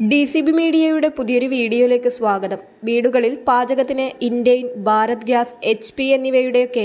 D C B മീഡിയയുടെ പുതിയൊരു വീഡിയോയിലേക്ക് സ്വാഗതം. വീടുകളിൽ പാചകത്തിന് Indane Bharat gas H P എന്നിവയുടെയൊക്കെ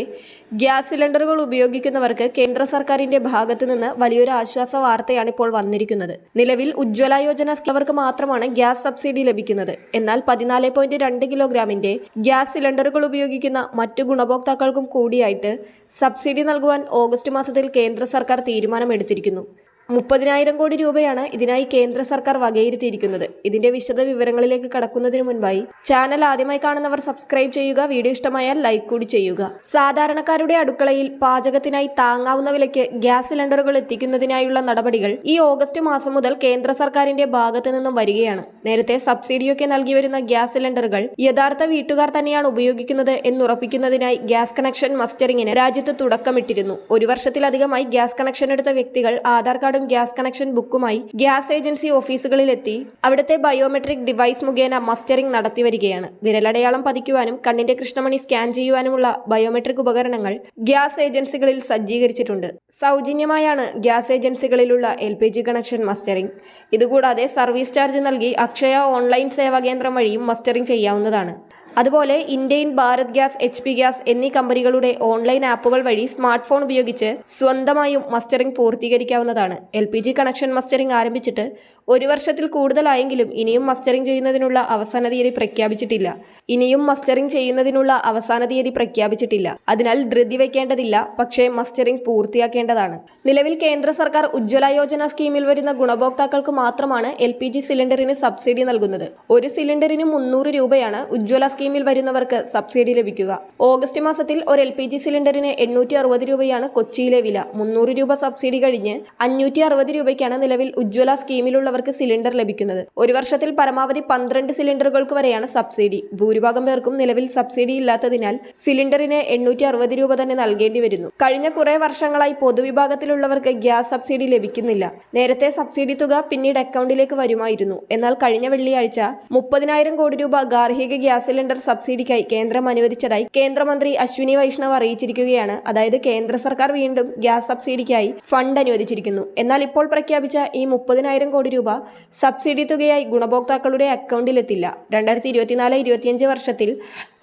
gas സിലിണ്ടറുകൾ ഉപയോഗിക്കുന്നവർക്ക് കേന്ദ്ര സർക്കാരിന്റെ ഭാഗത്തു നിന്ന് വലിയൊരു ആശ്വാസ വാർത്തയാണ് ഇപ്പോൾ വന്നിരിക്കുന്നത്. നിലവിൽ ഉജ്ജ്വല യോജന സ്കീമർക്ക് മാത്രമാണ് ഗ്യാസ് സബ്സിഡി ലഭിക്കുന്നത്. എന്നാൽ പതിനാല് പോയിന്റ് രണ്ട് കിലോഗ്രാമിന്റെ ഗ്യാസ് സിലിണ്ടറുകൾ ഉപയോഗിക്കുന്ന മറ്റു ഗുണഭോക്താക്കൾക്കും കൂടിയായിട്ട് സബ്സിഡി നൽകുവാൻ ഓഗസ്റ്റ് മാസത്തിൽ കേന്ദ്ര സർക്കാർ തീരുമാനമെടുത്തിരിക്കുന്നു. മുപ്പതിനായിരം കോടി രൂപയാണ് ഇതിനായി കേന്ദ്ര സർക്കാർ വകയിരുത്തിയിരിക്കുന്നത്. ഇതിന്റെ വിശദ വിവരങ്ങളിലേക്ക് കടക്കുന്നതിന് മുൻപായി ചാനൽ ആദ്യമായി കാണുന്നവർ സബ്സ്ക്രൈബ് ചെയ്യുക വീഡിയോ ഇഷ്ടമായാൽ ലൈക്ക് കൂടി ചെയ്യുക. സാധാരണക്കാരുടെ അടുക്കളയിൽ പാചകത്തിനായി താങ്ങാവുന്ന വിലയ്ക്ക് ഗ്യാസ് സിലിണ്ടറുകൾ എത്തിക്കുന്നതിനായുള്ള നടപടികൾ ഈ ഓഗസ്റ്റ് മാസം മുതൽ കേന്ദ്ര സർക്കാരിന്റെ ഭാഗത്തു നിന്നും വരികയാണ്. നേരത്തെ സബ്സിഡിയൊക്കെ നൽകി വരുന്ന ഗ്യാസ് സിലിണ്ടറുകൾ യഥാർത്ഥ വീട്ടുകാർ തന്നെയാണ് ഉപയോഗിക്കുന്നത് എന്നുറപ്പിക്കുന്നതിനായി ഗ്യാസ് കണക്ഷൻ മസ്റ്ററിങ്ങിന് രാജ്യത്ത് തുടക്കമിട്ടിരുന്നു. ഒരു വർഷത്തിലധികമായി ഗ്യാസ് കണക്ഷൻ എടുത്ത വ്യക്തികൾ ആധാർ കാർഡും ഗ്യാസ് കണക്ഷൻ ബുക്കുമായി ഗ്യാസ് ഏജൻസി ഓഫീസുകളിലെത്തി അവിടുത്തെ ബയോമെട്രിക് ഡിവൈസ് മുഖേന മസ്റ്ററിംഗ് നടത്തി വരികയാണ് വിരലടയാളം പതിക്കുവാനും കണ്ണിന്റെ കൃഷ്ണമണി സ്കാൻ ചെയ്യുവാനുമുള്ള ബയോമെട്രിക് ഉപകരണങ്ങൾ ഗ്യാസ് ഏജൻസികളിൽ സജ്ജീകരിച്ചിട്ടുണ്ട്. സൗജന്യമായാണ് gas ഏജൻസികളിലുള്ള L P G connection mustering. ഇതുകൂടാതെ സർവീസ് ചാർജ് നൽകി അക്ഷയ ഓൺലൈൻ സേവാ കേന്ദ്രം വഴിയും മസ്റ്ററിംഗ് ചെയ്യാവുന്നതാണ്. അതുപോലെ Indian Bharat gas H P gas എന്നീ കമ്പനികളുടെ ഓൺലൈൻ ആപ്പുകൾ വഴി സ്മാർട്ട് ഫോൺ ഉപയോഗിച്ച് സ്വന്തമായും mustering പൂർത്തീകരിക്കാവുന്നതാണ്. L P G connection mustering ആരംഭിച്ചിട്ട് ഒരു വർഷത്തിൽ കൂടുതലായെങ്കിലും ഇനിയും മസ്റ്ററിംഗ് ചെയ്യുന്നതിനുള്ള അവസാന തീയതി പ്രഖ്യാപിച്ചിട്ടില്ല. ഇനിയും മസ്റ്ററിംഗ് ചെയ്യുന്നതിനുള്ള അവസാന തീയതി പ്രഖ്യാപിച്ചിട്ടില്ല. അതിനാൽ ധൃതി വയ്ക്കേണ്ടതില്ല പക്ഷേ മസ്റ്ററിംഗ് പൂർത്തിയാക്കേണ്ടതാണ്. നിലവിൽ കേന്ദ്ര സർക്കാർ ഉജ്ജ്വല യോജന സ്കീമിൽ വരുന്ന ഗുണഭോക്താക്കൾക്ക് മാത്രമാണ് എൽ സിലിണ്ടറിന് സബ്സിഡി നൽകുന്നത്. ഒരു സിലിണ്ടറിന് മുന്നൂറ് രൂപയാണ് ഉജ്ജ്വല സ്കീമിൽ വരുന്നവർക്ക് സബ്സിഡി ലഭിക്കുക. ഓഗസ്റ്റ് മാസത്തിൽ ഒരു എൽ പി ജി സിലിണ്ടറിന് എണ്ണൂറ്റി അറുപത് രൂപയാണ് കൊച്ചിയിലെ വില. മുന്നൂറ് രൂപ സബ്സിഡി കഴിഞ്ഞ് അഞ്ഞൂറ്റി അറുപത് രൂപയ്ക്കാണ് നിലവിൽ ഉജ്ജ്വല സ്കീമിലുള്ളവർക്ക് സിലിണ്ടർ ലഭിക്കുന്നത്. ഒരു വർഷത്തിൽ പരമാവധി പന്ത്രണ്ട് സിലിണ്ടറുകൾക്ക് വരെയാണ് സബ്സിഡി. ഭൂരിഭാഗം പേർക്കും നിലവിൽ സബ്സിഡി ഇല്ലാത്തതിനാൽ സിലിണ്ടറിന് എണ്ണൂറ്റി അറുപത് രൂപ തന്നെ നൽകേണ്ടി വരുന്നു. കഴിഞ്ഞ കുറെ വർഷങ്ങളായി പൊതുവിഭാഗത്തിലുള്ളവർക്ക് ഗ്യാസ് സബ്സിഡി ലഭിക്കുന്നില്ല. നേരത്തെ സബ്സിഡി തുക പിന്നീട് അക്കൗണ്ടിലേക്ക് വരുമായിരുന്നു. എന്നാൽ കഴിഞ്ഞ വെള്ളിയാഴ്ച മുപ്പതിനായിരം കോടി രൂപ ഗാർഹിക ഗ്യാസ് സിലിണ്ടർ സബ്സിഡിക്കായി കേന്ദ്രം അനുവദിച്ചതായി കേന്ദ്രമന്ത്രി അശ്വിനി വൈഷ്ണവ് അറിയിച്ചിരിക്കുകയാണ്. അതായത് കേന്ദ്ര സർക്കാർ വീണ്ടും ഗ്യാസ് സബ്സിഡിക്കായി ഫണ്ട് അനുവദിച്ചിരിക്കുന്നു. എന്നാൽ ഇപ്പോൾ പ്രഖ്യാപിച്ച ഈ മുപ്പതിനായിരം കോടി രൂപ സബ്സിഡി തുകയായി ഗുണഭോക്താക്കളുടെ അക്കൗണ്ടിലെത്തില്ല. രണ്ടായിരത്തി ഇരുപത്തിനാല് ഇരുപത്തിയഞ്ച് വർഷത്തിൽ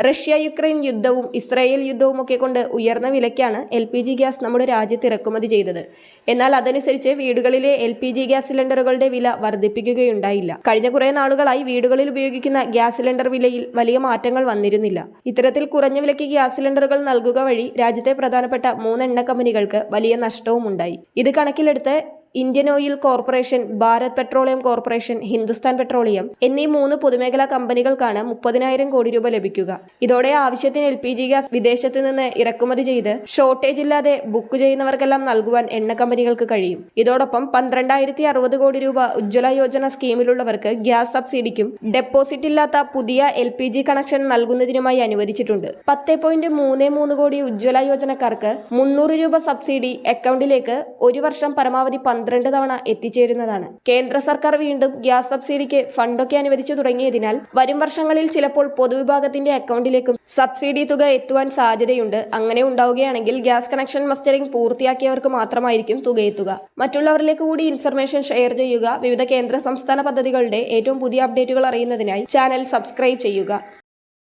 റഷ്യ യുക്രൈൻ യുദ്ധവും ഇസ്രായേൽ യുദ്ധവും ഒക്കെ കൊണ്ട് ഉയർന്ന വിലയ്ക്കാണ് എൽ പി ജി ഗ്യാസ് നമ്മുടെ രാജ്യത്ത് ഇറക്കുമതി ചെയ്തത്. എന്നാൽ അതനുസരിച്ച് വീടുകളിലെ എൽ പി ജി ഗ്യാസ് സിലിണ്ടറുകളുടെ വില വർദ്ധിപ്പിക്കുകയുണ്ടായില്ല. കഴിഞ്ഞ കുറേ നാളുകളായി വീടുകളിൽ ഉപയോഗിക്കുന്ന ഗ്യാസ് സിലിണ്ടർ വിലയിൽ വലിയ മാറ്റങ്ങൾ വന്നിരുന്നില്ല. ഇത്തരത്തിൽ കുറഞ്ഞ വിലയ്ക്ക് ഗ്യാസ് സിലിണ്ടറുകൾ നൽകുക വഴി രാജ്യത്തെ പ്രധാനപ്പെട്ട മൂന്ന് എണ്ണ കമ്പനികൾക്ക് വലിയ നഷ്ടവും ഉണ്ടായി ഇത് കണക്കിലെടുത്ത് Indian oil corporation Bharat petroleum corporation Hindustan petroleum എന്നീ മൂന്ന് പൊതുമേഖലാ കമ്പനികൾക്കാണ് മുപ്പതിനായിരം കോടി രൂപ ലഭിക്കുക. ഇതോടെ ആവശ്യത്തിന് എൽ പി ജി ഗ്യാസ് വിദേശത്ത് നിന്ന് ഇറക്കുമതി ചെയ്ത് ഷോർട്ടേജ് ഇല്ലാതെ ബുക്ക് ചെയ്യുന്നവർക്കെല്ലാം നൽകുവാൻ എണ്ണ കമ്പനികൾക്ക് കഴിയും. ഇതോടൊപ്പം പന്ത്രണ്ടായിരത്തി അറുപത് കോടി രൂപ ഉജ്ജ്വല യോജന സ്കീമിലുള്ളവർക്ക് ഗ്യാസ് സബ്സിഡിക്കും ഡെപ്പോസിറ്റ് ഇല്ലാത്ത പുതിയ എൽ പി ജി കണക്ഷൻ നൽകുന്നതിനുമായി അനുവദിച്ചിട്ടുണ്ട്. പത്ത് പോയിന്റ് മൂന്ന് മൂന്ന് കോടി ഉജ്ജ്വല യോജനക്കാർക്ക് മുന്നൂറ് രൂപ സബ്സിഡി അക്കൗണ്ടിലേക്ക് ഒരു വർഷം പരമാവധി പന്ത്രണ്ട് തവണ എത്തിച്ചേരുന്നതാണ്. കേന്ദ്ര സർക്കാർ വീണ്ടും ഗ്യാസ് സബ്സിഡിക്ക് ഫണ്ടൊക്കെ അനുവദിച്ചു തുടങ്ങിയതിനാൽ വരും വർഷങ്ങളിൽ ചിലപ്പോൾ പൊതുവിഭാഗത്തിന്റെ അക്കൗണ്ടിലേക്കും സബ്സിഡി തുക എത്തുവാൻ സാധ്യതയുണ്ട്. അങ്ങനെ ഉണ്ടാവുകയാണെങ്കിൽ ഗ്യാസ് കണക്ഷൻ മസ്റ്ററിംഗ് പൂർത്തിയാക്കിയവർക്ക് മാത്രമായിരിക്കും തുക എത്തുക മറ്റുള്ളവരിലേക്ക് കൂടി ഇൻഫർമേഷൻ ഷെയർ ചെയ്യുക. വിവിധ കേന്ദ്ര സംസ്ഥാന പദ്ധതികളുടെ ഏറ്റവും പുതിയ അപ്ഡേറ്റുകൾ അറിയുന്നതിനായി ചാനൽ സബ്സ്ക്രൈബ് ചെയ്യുക.